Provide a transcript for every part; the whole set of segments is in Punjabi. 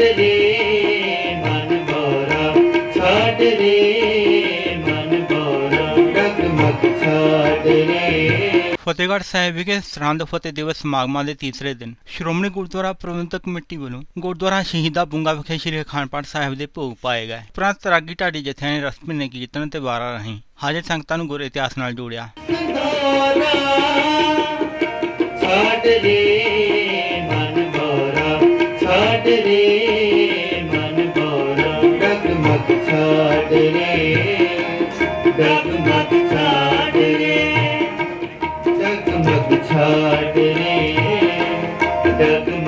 ਛੱਡ ਰੇ ਮਨ ਬੋਰਾ ਛੱਡ ਰੇ ਮਨ ਬੋਰਾ ਡਗਮਗ ਛੱਡ ਰੇ ਫਤਿਹਗੜ੍ਹ ਸਾਹਿਬ ਵਿਖੇ ਸਰਹੰਦ ਫਤਿਹ ਦਿਵਸ ਸਮਾਗਮਾਂ ਦੇ ਤੀਸਰੇ ਦਿਨ ਸ਼੍ਰੋਮਣੀ ਗੁਰਦੁਆਰਾ ਪ੍ਰਬੰਧਕ ਕਮੇਟੀ ਵੱਲੋਂ ਗੁਰਦੁਆਰਾ ਸ਼ਹੀਦਾਂ ਬੁੰਗਾ ਵਿਖੇ ਸ੍ਰੀ ਅਖੰਡ ਪਾਠ ਸਾਹਿਬ ਦੇ ਭੋਗ ਪਾਏ ਗਏ। ਉਪਰੰਤ ਰਾਗੀ ਢਾਡੀ ਜਥਿਆਂ ਨੇ ਰਸਮੀ ਨੇ ਕੀਰਤਨ ਤੇ ਵਾਰਾਂ ਰਾਹੀਂ ਹਾਜ਼ਰ ਸੰਗਤਾਂ ਨੂੰ ਗੁਰ ਇਤਿਹਾਸ ਨਾਲ ਜੋੜਿਆ। ਛੱਡ ਮਨ ਬੋਰਾ ਬੋਰਾ ਡਗਮਗ ਛੱਡ ਰੇ ਡਗਮਗ ਛੱਡ ਰੇ ਡਗਮਗ ਛੱਡ ਰੇ ਡਗਮਗ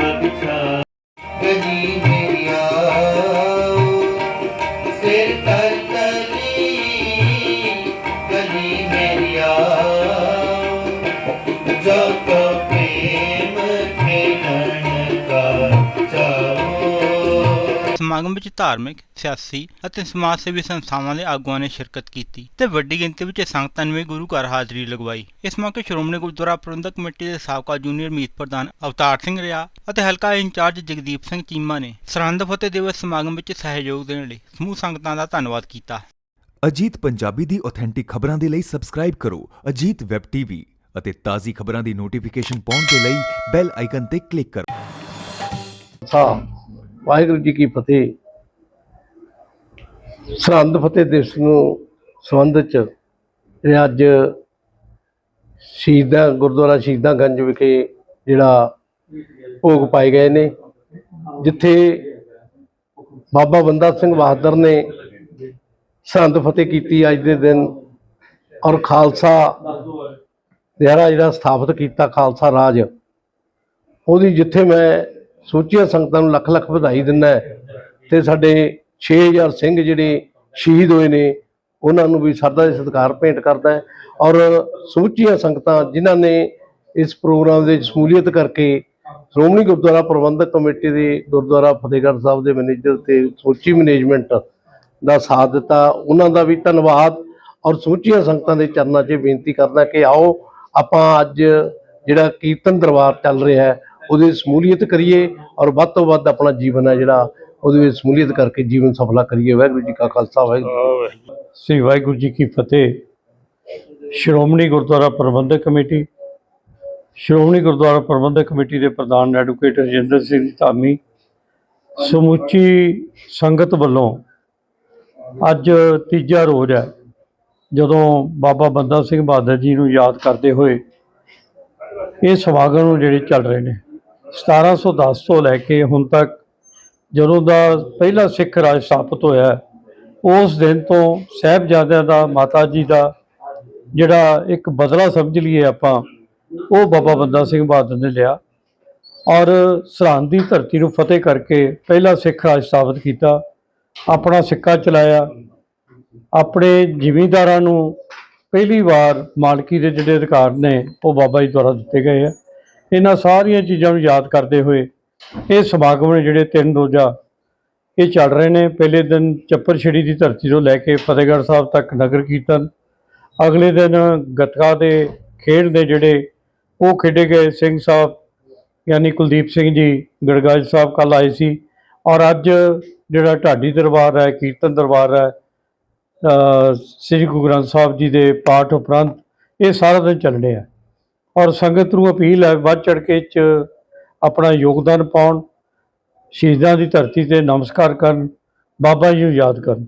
ਸਮਾਗਮ ਵਿੱਚ ਧਾਰਮਿਕ ਸਿਆਸੀ ਅਤੇ ਸਮਾਜ ਸੇਵੀ ਸੰਸਥਾਵਾਂ ਦੇ ਆਗੂਆਂ ਨੇ ਸ਼ਿਰਕਤ ਕੀਤੀ ਤੇ ਵੱਡੀ ਗਿਣਤੀ ਵਿੱਚ ਸੰਗਤਾਂ ਨੇ ਗੁਰੂ ਘਰ ਹਾਜ਼ਰੀ ਲਗਵਾਈ। ਇਸ ਮੌਕੇ ਸ਼੍ਰੋਮਣੀ ਗੁਰਦੁਆਰਾ ਪ੍ਰਬੰਧਕ ਕਮੇਟੀ ਦੇ ਸਾਬਕਾ ਜੂਨੀਅਰ ਮੀਤ ਪ੍ਰਧਾਨ ਅਵਤਾਰ ਸਿੰਘ ਰਿਆ ਅਤੇ ਹਲਕਾ ਇੰਚਾਰਜ ਜਗਦੀਪ ਸਿੰਘ ਚੀਮਾ ਨੇ ਸਰਹੰਦ ਫਤਿਹ ਦਿਵਸ ਸਮਾਗਮ ਵਿੱਚ ਸਹਿਯੋਗ ਦੇਣ ਲਈ ਸਮੂਹ ਸੰਗਤਾਂ ਦਾ ਧੰਨਵਾਦ ਕੀਤਾ। ਅਜੀਤ ਪੰਜਾਬੀ ਦੀ ਆਥੈਂਟਿਕ ਖਬਰਾਂ ਦੇ ਲਈ ਸਬਸਕ੍ਰਾਈਬ ਕਰੋ ਅਜੀਤ ਵੈਬ ਟੀਵੀ ਅਤੇ ਤਾਜ਼ੀ ਖਬਰਾਂ ਦੀ ਨੋਟੀਫਿਕੇਸ਼ਨ ਪਾਉਣ ਦੇ ਲਈ ਬੈਲ ਆਈਕਨ ਤੇ ਕਲਿੱਕ ਕਰੋ। ਖਾਲਸਾ ਵਾਹਿਗੁਰੂ ਜੀ ਕੀ ਫਤਿਹ। ਸਰਹੰਦ ਫਤਿਹ ਦਿਵਸ ਨੂੰ ਸੰਬੰਧ ਚ ਅੱਜ ਸ਼ਹੀਦਾਂ, ਗੁਰਦੁਆਰਾ ਸ਼ਹੀਦਾਂ ਗੰਜ ਵਿਖੇ ਜਿਹੜਾ ਭੋਗ ਪਾਏ ਗਏ ਨੇ, ਜਿੱਥੇ ਬਾਬਾ ਬੰਦਾ ਸਿੰਘ ਬਹਾਦਰ ਨੇ ਸਰਹੰਦ ਫਤਿਹ ਕੀਤੀ ਅੱਜ ਦੇ ਦਿਨ ਔਰ ਖਾਲਸਾ ਜਿਹੜਾ ਜਿਹੜਾ ਸਥਾਪਿਤ ਕੀਤਾ, ਖਾਲਸਾ ਰਾਜ। ਉਹਦੀ ਜਿੱਥੇ ਮੈਂ ਸੋਚੀਆਂ ਸੰਗਤਾਂ ਨੂੰ ਲੱਖ ਲੱਖ ਵਧਾਈ ਦਿੰਦਾ ਤੇ ਸਾਡੇ 6000 ਸਿੰਘ ਜਿਹੜੇ ਸ਼ਹੀਦ ਹੋਏ ਨੇ, ਉਹਨਾਂ ਨੂੰ ਵੀ ਸਰਦਾ ਦੇ ਸਤਿਕਾਰ ਭੇਂਟ ਕਰਦਾ ਔਰ ਸਮੁੱਚੀਆਂ ਸੰਗਤਾਂ ਜਿਨ੍ਹਾਂ ਨੇ ਇਸ ਪ੍ਰੋਗਰਾਮ ਦੇ ਵਿੱਚ ਸ਼ਮੂਲੀਅਤ ਕਰਕੇ ਸ਼੍ਰੋਮਣੀ ਗੁਰਦੁਆਰਾ ਪ੍ਰਬੰਧਕ ਕਮੇਟੀ ਦੇ ਗੁਰਦੁਆਰਾ ਫਤਿਹਗੜ੍ਹ ਸਾਹਿਬ ਦੇ ਮੈਨੇਜਰ ਤੇ ਸਮੁੱਚੀ ਮੈਨੇਜਮੈਂਟ ਦਾ ਸਾਥ ਦਿੱਤਾ, ਉਹਨਾਂ ਦਾ ਵੀ ਧੰਨਵਾਦ ਔਰ ਸਮੁੱਚੀਆਂ ਸੰਗਤਾਂ ਦੇ ਚਰਨਾਂ 'ਚ ਬੇਨਤੀ ਕਰਦਾ ਕਿ ਆਓ ਆਪਾਂ ਅੱਜ ਜਿਹੜਾ ਕੀਰਤਨ ਦਰਬਾਰ ਚੱਲ ਰਿਹਾ ਹੈ ਉਹਦੇ ਵਿੱਚ ਸ਼ਮੂਲੀਅਤ ਕਰੀਏ ਔਰ ਵੱਧ ਤੋਂ ਵੱਧ ਆਪਣਾ ਜੀਵਨ ਹੈ ਜਿਹੜਾ ਉਹਦੇ ਵਿੱਚ ਸ਼ਮੂਲੀਅਤ ਕਰਕੇ ਜੀਵਨ ਸਫਲਾ ਕਰੀਏ। ਵਾਹਿਗੁਰੂ ਜੀ ਕਾ ਖਾਲਸਾ, ਵਾਹਿਗੁਰੂ ਜੀ ਸ੍ਰੀ ਵਾਹਿਗੁਰੂ ਜੀ ਕੀ ਫਤਿਹ। ਸ਼੍ਰੋਮਣੀ ਗੁਰਦੁਆਰਾ ਪ੍ਰਬੰਧਕ ਕਮੇਟੀ। ਸ਼੍ਰੋਮਣੀ ਗੁਰਦੁਆਰਾ ਪ੍ਰਬੰਧਕ ਕਮੇਟੀ ਦੇ ਪ੍ਰਧਾਨ ਐਡਵੋਕੇਟ ਰਜਿੰਦਰ ਸਿੰਘ ਧਾਮੀ। ਸਮੁੱਚੀ ਸੰਗਤ ਵੱਲੋਂ ਅੱਜ ਤੀਜਾ ਰੋਜ਼ ਹੈ। ਜਦੋਂ ਬਾਬਾ ਬੰਦਾ ਸਿੰਘ ਬਹਾਦਰ ਜੀ ਨੂੰ ਯਾਦ ਕਰਦੇ ਹੋਏ ਇਹ ਸਮਾਗਮ ਨੂੰ ਜਿਹੜੇ ਚੱਲ ਰਹੇ ਨੇ। 1710 ਤੋਂ ਲੈ ਕੇ ਹੁਣ ਤੱਕ ਜਦੋਂ ਦਾ ਪਹਿਲਾ ਸਿੱਖ ਰਾਜ ਸਥਾਪਿਤ ਹੋਇਆ, ਉਸ ਦਿਨ ਤੋਂ ਸਾਹਿਬਜ਼ਾਦਿਆਂ ਦਾ ਮਾਤਾ ਜੀ ਦਾ ਜਿਹੜਾ ਇੱਕ ਬਦਲਾ ਸਮਝ ਲਈਏ ਆਪਾਂ, ਉਹ ਬਾਬਾ ਬੰਦਾ ਸਿੰਘ ਬਹਾਦਰ ਨੇ ਲਿਆ ਔਰ ਸਰਹੰਦ ਦੀ ਧਰਤੀ ਨੂੰ ਫਤਿਹ ਕਰਕੇ ਪਹਿਲਾ ਸਿੱਖ ਰਾਜ ਸਥਾਪਿਤ ਕੀਤਾ, ਆਪਣਾ ਸਿੱਕਾ ਚਲਾਇਆ, ਆਪਣੇ ਜ਼ਿਮੀਂਦਾਰਾਂ ਨੂੰ ਪਹਿਲੀ ਵਾਰ ਮਾਲਕੀ ਦੇ ਜਿਹੜੇ ਅਧਿਕਾਰ ਨੇ, ਉਹ ਬਾਬਾ ਜੀ ਦੁਆਰਾ ਦਿੱਤੇ ਗਏ ਆ। ਇਹਨਾਂ ਸਾਰੀਆਂ ਚੀਜ਼ਾਂ ਨੂੰ ਯਾਦ ਕਰਦੇ ਹੋਏ ਇਹ ਸਮਾਗਮ ਨੇ ਜਿਹੜੇ ਤਿੰਨ ਰੋਜ਼ਾ ਇਹ ਚੱਲ ਰਹੇ ਨੇ। ਪਹਿਲੇ ਦਿਨ ਚੱਪਰ ਛੜੀ ਦੀ ਧਰਤੀ ਤੋਂ ਲੈ ਕੇ ਫਤਿਹਗੜ੍ਹ ਸਾਹਿਬ ਤੱਕ ਨਗਰ ਕੀਰਤਨ, ਅਗਲੇ ਦਿਨ ਗੱਤਕਾ ਦੇ ਖੇਡ ਦੇ ਜਿਹੜੇ ਉਹ ਖੇਡੇ ਗਏ। ਸਿੰਘ ਸਾਹਿਬ ਯਾਨੀ ਕੁਲਦੀਪ ਸਿੰਘ ਜੀ, ਗੜਗਾਜ ਸਾਹਿਬ ਕੱਲ ਆਏ ਸੀ ਔਰ ਅੱਜ ਜਿਹੜਾ ਢਾਡੀ ਦਰਬਾਰ ਹੈ, ਕੀਰਤਨ ਦਰਬਾਰ ਹੈ ਸ੍ਰੀ ਗੁਰੂ ਗ੍ਰੰਥ ਸਾਹਿਬ ਜੀ ਦੇ ਪਾਠ ਉਪਰੰਤ ਇਹ ਸਾਰਾ ਦਿਨ ਚੱਲਣੇ ਆ ਔਰ ਸੰਗਤ ਨੂੰ ਅਪੀਲ ਹੈ ਵੱਧ ਚੜ ਕੇ ਚ ਆਪਣਾ ਯੋਗਦਾਨ ਪਾਉਣ, ਸ਼ਹੀਦਾਂ ਦੀ ਧਰਤੀ ਤੇ ਨਮਸਕਾਰ ਕਰਨ, ਬਾਬਾ ਜੀ ਨੂੰ ਯਾਦ ਕਰਨ।